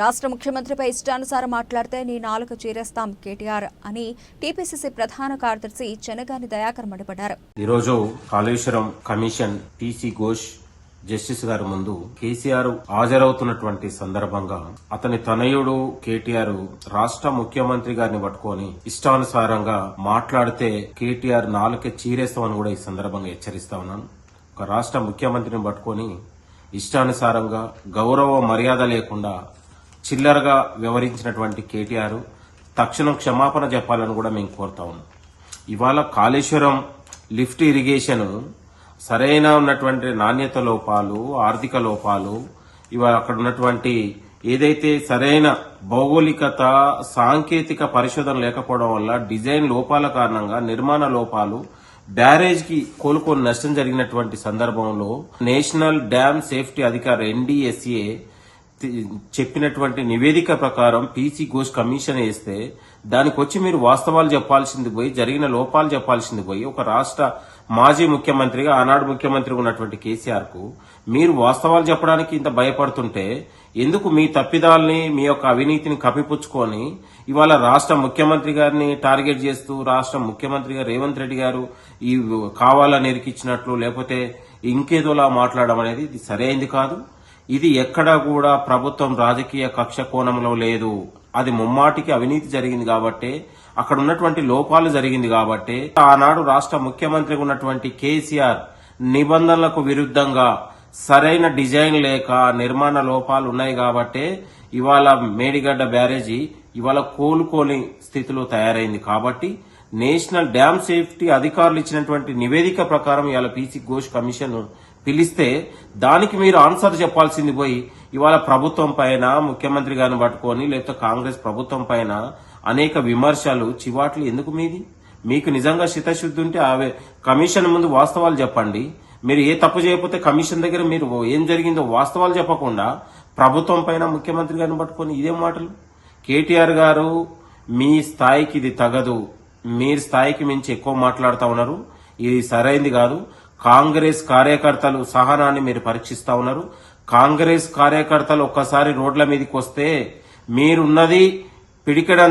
రాష్ట్ర ముఖ్యమంత్రిపై ఇష్టానుసారం మాట్లాడితే నీ నాలుక చేరేస్తాం కేటీఆర్ అని టీపీసీసీ ప్రధాన కార్యదర్శి చెనగాని దయాకర్ మండిపడ్డారు. ఈరోజు Kaleshwaram commission TC Ghosh justice గారి ముందు కేసీఆర్ హాజరవుతున్నటువంటి సందర్భంగా అతని తనయుడు కేటీఆర్ రాష్ట్ర ముఖ్యమంత్రి గారిని పట్టుకొని ఇష్టానుసారంగా మాట్లాడితే కేటీఆర్ నాలుక చీరేస్తామని కూడా ఈ సందర్భంగా హెచ్చరిస్తా ఉన్నాను. ఒక రాష్ట్ర ముఖ్యమంత్రిని పట్టుకొని ఇష్టానుసారంగా గౌరవ మర్యాద లేకుండా చిల్లరగా వ్యవహరించినటువంటి కేటీఆర్ తక్షణం క్షమాపణ చెప్పాలని కూడా మేము కోరుతా ఉన్నాం. ఇవాళ కాళేశ్వరం లిఫ్ట్ ఇరిగేషన్ సరైన ఉన్నటువంటి నాణ్యత లోపాలు ఆర్థిక లోపాలు ఇవాళ అక్కడ ఉన్నటువంటి ఏదైతే సరైన భౌగోళికత సాంకేతిక పరిశోధన లేకపోవడం వల్ల డిజైన్ లోపాల కారణంగా నిర్మాణ లోపాలు బ్యారేజ్కి కోలుకొని నష్టం జరిగినటువంటి సందర్భంలో నేషనల్ డ్యామ్ సేఫ్టీ అధికారి ఎన్డీఎస్ఏ చెప్పినటువంటి నివేదిక ప్రకారం పీసీ ఘోష్ కమిషన్ వేస్తే దానికి వచ్చి మీరు వాస్తవాలు చెప్పాల్సింది పోయి జరిగిన లోపాలు చెప్పాల్సింది పోయి ఒక రాష్ట్ర మాజీ ముఖ్యమంత్రిగా ఆనాడు ముఖ్యమంత్రి ఉన్నటువంటి కేసీఆర్కు మీరు వాస్తవాలు చెప్పడానికి ఇంత భయపడుతుంటే ఎందుకు మీ తప్పిదాల్ని మీ యొక్క అవినీతిని కప్పిపుచ్చుకొని ఇవాళ రాష్ట్ర ముఖ్యమంత్రి గారిని టార్గెట్ చేస్తూ రాష్ట్ర ముఖ్యమంత్రిగా రేవంత్ రెడ్డి గారు ఈ కావాలని ఇరికిచ్చినట్లు లేకపోతే ఇంకేదోలా మాట్లాడడం అనేది ఇది సరైంది కాదు. ఇది ఎక్కడా కూడా ప్రభుత్వం రాజకీయ కక్ష కోణంలో లేదు. అది ముమ్మాటికి అవినీతి జరిగింది కాబట్టే అక్కడ ఉన్నటువంటి లోపాలు జరిగింది కాబట్టే ఆనాడు రాష్ట్ర ముఖ్యమంత్రిగా ఉన్నటువంటి కేసీఆర్ నిబంధనలకు విరుద్ధంగా సరైన డిజైన్ లేక నిర్మాణ లోపాలు ఉన్నాయి కాబట్టే ఇవాళ మేడిగడ్డ బ్యారేజీ ఇవాళ కోలుకోని స్థితిలో తయారైంది కాబట్టి నేషనల్ డ్యామ్ సేఫ్టీ అధికారులు ఇచ్చినటువంటి నివేదిక ప్రకారం ఇవాళ పీసీ ఘోష్ కమిషన్ పిలిస్తే దానికి మీరు ఆన్సర్ చెప్పాల్సింది పోయి ఇవాళ ప్రభుత్వం పైన ముఖ్యమంత్రి గారిని పట్టుకొని లేకపోతే కాంగ్రెస్ ప్రభుత్వం పైన అనేక విమర్శలు చివాట్లు ఎందుకు మీది? మీకు నిజంగా శితశుద్ధి ఉంటే ఆవే కమిషన్ ముందు వాస్తవాలు చెప్పండి. మీరు ఏ తప్పు చేయకపోతే కమిషన్ దగ్గర మీరు ఏం జరిగిందో వాస్తవాలు చెప్పకుండా ప్రభుత్వం పైన ముఖ్యమంత్రి గారిని పట్టుకొని ఇదే మాటలు? కేటీఆర్ గారు మీ స్థాయికి ఇది తగదు. మీరు స్థాయికి మించి ఎక్కువ మాట్లాడుతూ ఉన్నారు. ఇది సరైంది కాదు. కాంగ్రెస్ కార్యకర్తలు సహనాన్ని మీరు పరీక్షిస్తూ ఉన్నారు. కాంగ్రెస్ కార్యకర్తలు ఒక్కసారి రోడ్ల మీదకి వస్తే మీరున్నది పిడికెడ